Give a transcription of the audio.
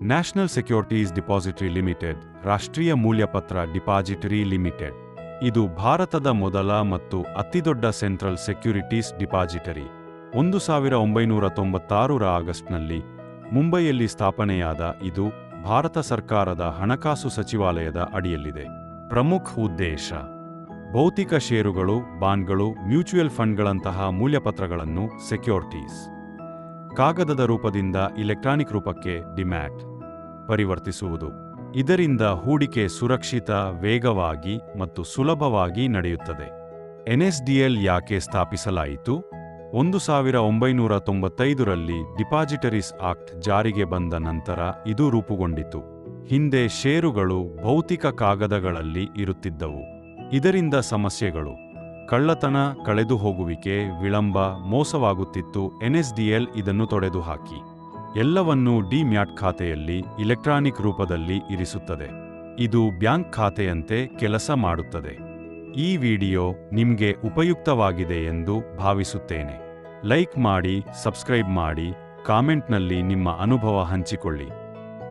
National securities depository limited, ರಾಷ್ಟ್ರೀಯ ಮೂಲ್ಯಪತ್ರ depository limited. ಇದು ಭಾರತದ ಮೊದಲ ಮತ್ತು ಅತಿದೊಡ್ಡ ಸೆಂಟ್ರಲ್ ಸೆಕ್ಯೂರಿಟೀಸ್ ಡಿಪಾಸಿಟರಿ. ಒಂದು ಸಾವಿರ ಒಂಬೈನೂರ ತೊಂಬತ್ತಾರರ ಆಗಸ್ಟ್ನಲ್ಲಿ ಮುಂಬೈಯಲ್ಲಿ ಸ್ಥಾಪನೆಯಾದ ಇದು ಭಾರತ ಸರ್ಕಾರದ ಹಣಕಾಸು ಸಚಿವಾಲಯದ ಅಡಿಯಲ್ಲಿದೆ. ಪ್ರಮುಖ ಉದ್ದೇಶ, ಭೌತಿಕ ಷೇರುಗಳು, ಬಾಂಡ್ಗಳು ಮ್ಯೂಚುವಲ್ ಫಂಡ್ಗಳಂತಹ ಮೂಲ್ಯಪತ್ರಗಳನ್ನು ಸೆಕ್ಯೂರಿಟೀಸ್. ಕಾಗದದ ರೂಪದಿಂದ ಇಲೆಕ್ಟ್ರಾನಿಕ್ ರೂಪಕ್ಕೆ ಡಿಮ್ಯಾಟ್. ಪರಿವರ್ತಿಸುವುದು. ಇದರಿಂದ ಹೂಡಿಕೆ ಸುರಕ್ಷಿತ, ವೇಗವಾಗಿ ಮತ್ತು ಸುಲಭವಾಗಿ ನಡೆಯುತ್ತದೆ. ಎನ್ಎಸ್ಡಿಎಲ್ ಯಾಕೆ ಸ್ಥಾಪಿಸಲಾಯಿತು? ಒಂದು ಸಾವಿರ ಒಂಬೈನೂರ ತೊಂಬತ್ತೈದರಲ್ಲಿ ಡಿಪಾಸಿಟರೀಸ್ ಆಕ್ಟ್ ಜಾರಿಗೆ ಬಂದ ನಂತರ ಇದು ರೂಪುಗೊಂಡಿತು. ಹಿಂದೆ ಷೇರುಗಳು ಭೌತಿಕ ಕಾಗದಗಳಲ್ಲಿ ಇರುತ್ತಿದ್ದವು. ಇದರಿಂದ ಸಮಸ್ಯೆಗಳು. ಕಳ್ಳತನ, ಕಳೆದುಹೋಗುವಿಕೆ, ವಿಳಂಬ, ಮೋಸವಾಗುತ್ತಿತ್ತು. ಎನ್ಎಸ್ಡಿಎಲ್ ಇದನ್ನು ತೊಡೆದುಹಾಕಿ. ಎಲ್ಲವನ್ನೂ ಡಿಮ್ಯಾಟ್ ಖಾತೆಯಲ್ಲಿ ಇಲೆಕ್ಟ್ರಾನಿಕ್ ರೂಪದಲ್ಲಿ ಇರಿಸುತ್ತದೆ. ಇದು ಬ್ಯಾಂಕ್ ಖಾತೆಯಂತೆ ಕೆಲಸ ಮಾಡುತ್ತದೆ. ಈ ವಿಡಿಯೋ ನಿಮಗೆ ಉಪಯುಕ್ತವಾಗಿದೆ ಎಂದು ಭಾವಿಸುತ್ತೇನೆ. ಲೈಕ್ ಮಾಡಿ, ಸಬ್ಸ್ಕ್ರೈಬ್ ಮಾಡಿ, ಕಾಮೆಂಟ್ನಲ್ಲಿ ನಿಮ್ಮ ಅನುಭವ ಹಂಚಿಕೊಳ್ಳಿ.